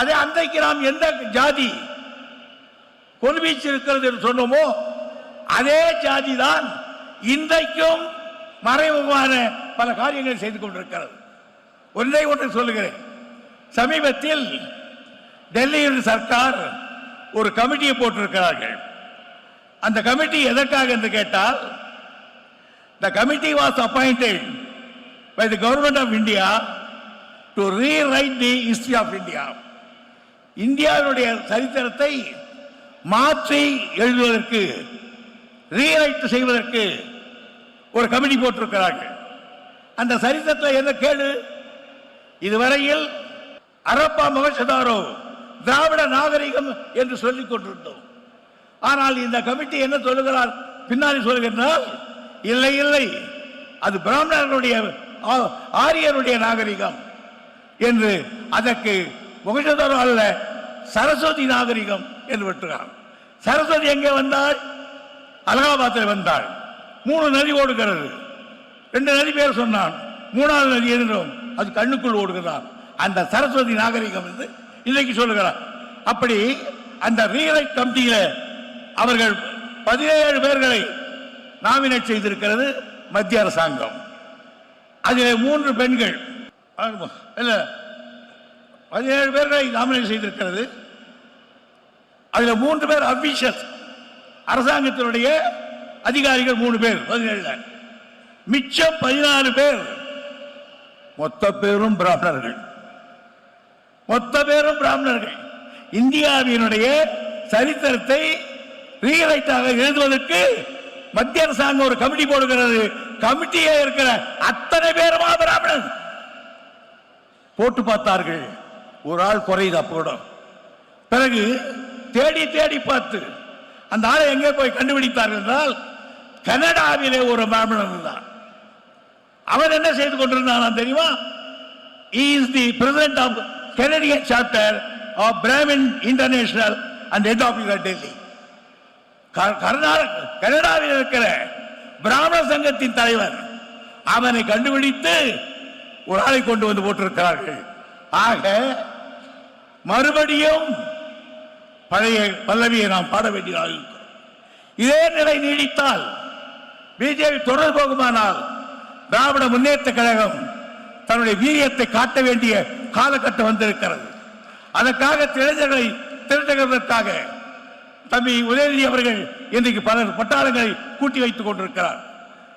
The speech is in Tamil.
அதே அன்றைக்கு நாம் எந்த ஜாதி கொல்வீச்சிருக்கிறது என்று சொன்னோமோ அதே ஜாதி தான் இன்றைக்கும் மறைமுகமான பல காரியங்களை செய்து கொண்டிருக்கிறது. ஒன்றை ஒன்று சொல்லுகிறேன். சமீபத்தில் டெல்லியில் சர்க்கார் ஒரு கமிட்டியை போட்டிருக்கிறார்கள். அந்த கமிட்டி எதற்காக என்று கேட்டால் the committee was appointed by the government of India to rewrite the history of India. இந்தியாவினுடைய சரித்திரத்தை மாற்றி எழுதுவதற்கு ரீரைட் செய்வதற்கு ஒரு கமிட்டி போட்டிருக்கிறார்கள். அந்த சரித்திரத்தில் என்ன கேடு இதுவரையில் அரப்பா மகசதாரோ திராவிட நாகரிகம் என்று சொல்லிக் கொண்டிருந்தோம். ஆனால் இந்த கமிட்டி என்ன சொல்லுகிறார்? பின்னாடி சொல்லுகின்றால் இல்லை இல்லை அது பிராமணர்களுடைய ஆரியருடைய நாகரிகம் என்று அதற்கு முகசதரம் அல்ல சரஸ்வதி நாகரிகம் என்று விட்டுறார் சரஸ்வதி எங்கே வந்தாள்? அலகாபாத்தில் வந்தாள். மூணு நதி ஓடுகிறது. ரெண்டு நதி பேர் சொன்னான். மூணாவது நதி என்றும் அது கண்ணுக்குள் ஓடுகிறார் அந்த சரஸ்வதி நாகரிகம் என்று இன்னைக்கு சொல்லுகிறார். அப்படி அந்த ரீரைட் கமிட்டியில் அவர்கள் பதினேழு பேர்களை நாமினேட் செய்திருக்கிறது மத்திய அரசாங்கம். அதில் மூன்று பெண்கள். இல்லை பதினேழு பேர்களை நாமினேட் செய்திருக்கிறது. அதில் மூன்று பேர் அபிஷஸ் அரசாங்கத்தினுடைய அதிகாரிகள் மூணு பேர் பதினேழுல மிச்சம் பதினாலு பேர் மொத்த பேரும் பிராமணர்கள். மொத்த பேரும் பிராமணர்கள். இந்தியாவினுடைய சரித்திரத்தை ரீரைட்டாக எழுதுவதற்கு மத்திய அரசாங்கம் ஒரு கமிட்டி போடுகிறது. கமிட்டியே இருக்கிற அத்தனை பேருமா பிராமணன்? போட்டு பார்த்தார்கள். ஒரு ஆள் குறையுது? அப்போட பிறகு தேடி தேடி பார்த்து அந்த ஆளை எங்கே போய் கண்டுபிடித்தார்கள் என்றால் கனடாவிலே ஒரு பிராமணன் இருந்தான். அவன் என்ன செய்து கொண்டிருந்தான் தெரியுமா? Is the president of Canadian chapter of Brahmin international and head office Delhi Karnataka கனடாவில் இருக்கிற பிராமண சங்கத்தின் தலைவர் அவனை கண்டுபிடித்து ஒரு ஆளை கொண்டு வந்து போட்டிருக்கிறார்கள். ஆக மறுபடியும் பழைய பல்லவியை நாம் பாட வேண்டியதாக இருக்கிறோம் இதே நிலை நீடித்தால் பிஜேபி தொடர்ந்து போகுமானால் திராவிட முன்னேற்ற கழகம் தன்னுடைய வீரியத்தை காட்ட வேண்டிய காலகட்டம் வந்திருக்கிறது. அதற்காக இளைஞர்களை திரட்டுகிறதற்காக தம்பி உதயநிதி அவர்கள் இன்றைக்கு பல பட்டாளங்களை கூட்டி வைத்துக் கொண்டிருக்கிறார்.